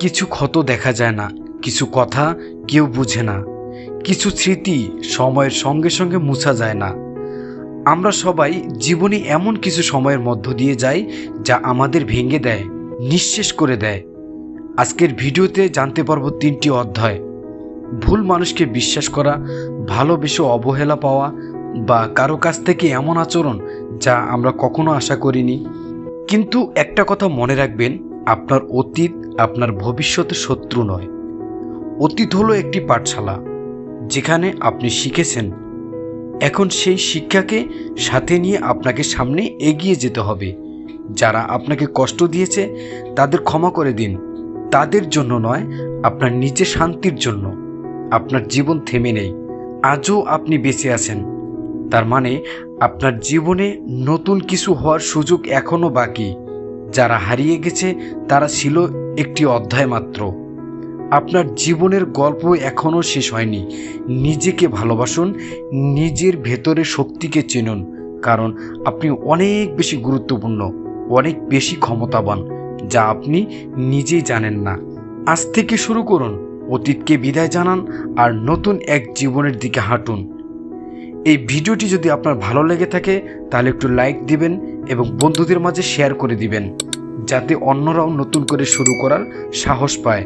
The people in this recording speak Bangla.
কিছু ক্ষত দেখা যায় না, কিছু কথা কেউ বুঝে না, কিছু স্মৃতি সময়ের সঙ্গে সঙ্গে মুছা যায় না। আমরা সবাই জীবনে এমন কিছু সময়ের মধ্য দিয়ে যাই যা আমাদের ভেঙে দেয়, নিঃশেষ করে দেয়। আজকের ভিডিওতে জানতে পারব তিনটি অধ্যায়। ভুল মানুষকে বিশ্বাস করা, ভালোবেসে অবহেলা পাওয়া বা কারও কাছ থেকে এমন আচরণ যা আমরা কখনো আশা করিনি। কিন্তু একটা কথা মনে রাখবেন, আপনার অতীত আপনার ভবিষ্যতের শত্রু নয়। অতীত হলো একটি পাঠশালা, যেখানে আপনি শিখেছেন। এখন সেই শিক্ষাকে সাথে নিয়ে আপনাকে সামনে এগিয়ে যেতে হবে। যারা আপনাকে কষ্ট দিয়েছে, তাদের ক্ষমা করে দিন। তাদের জন্য নয়, আপনার নিজের শান্তির জন্য। আপনার জীবন থেমে নেই। আজও আপনি বেঁচে আছেন। তার মানে আপনার জীবনে নতুন কিছু হওয়ার সুযোগ এখনও বাকি। যারা হারিয়ে গেছে, তারা ছিল একটি অধ্যায় মাত্র। আপনার জীবনের গল্প এখনও শেষ হয়নি। নিজেকে ভালোবাসুন, নিজের ভেতরে শক্তিকে চিনুন, কারণ আপনি অনেক বেশি গুরুত্বপূর্ণ, অনেক বেশি ক্ষমতাবান, যা আপনি নিজেই জানেন না। আজ থেকে শুরু করুন, অতীতকে বিদায় জানান আর নতুন এক জীবনের দিকে হাঁটুন। এই ভিডিওটি যদি আপনার ভালো লেগে থাকে, তাহলে একটু লাইক দিবেন এবং বন্ধুদের মাঝে শেয়ার করে দিবেন। যাতে অন্যরাও নতুন করে শুরু করার সাহস পায়।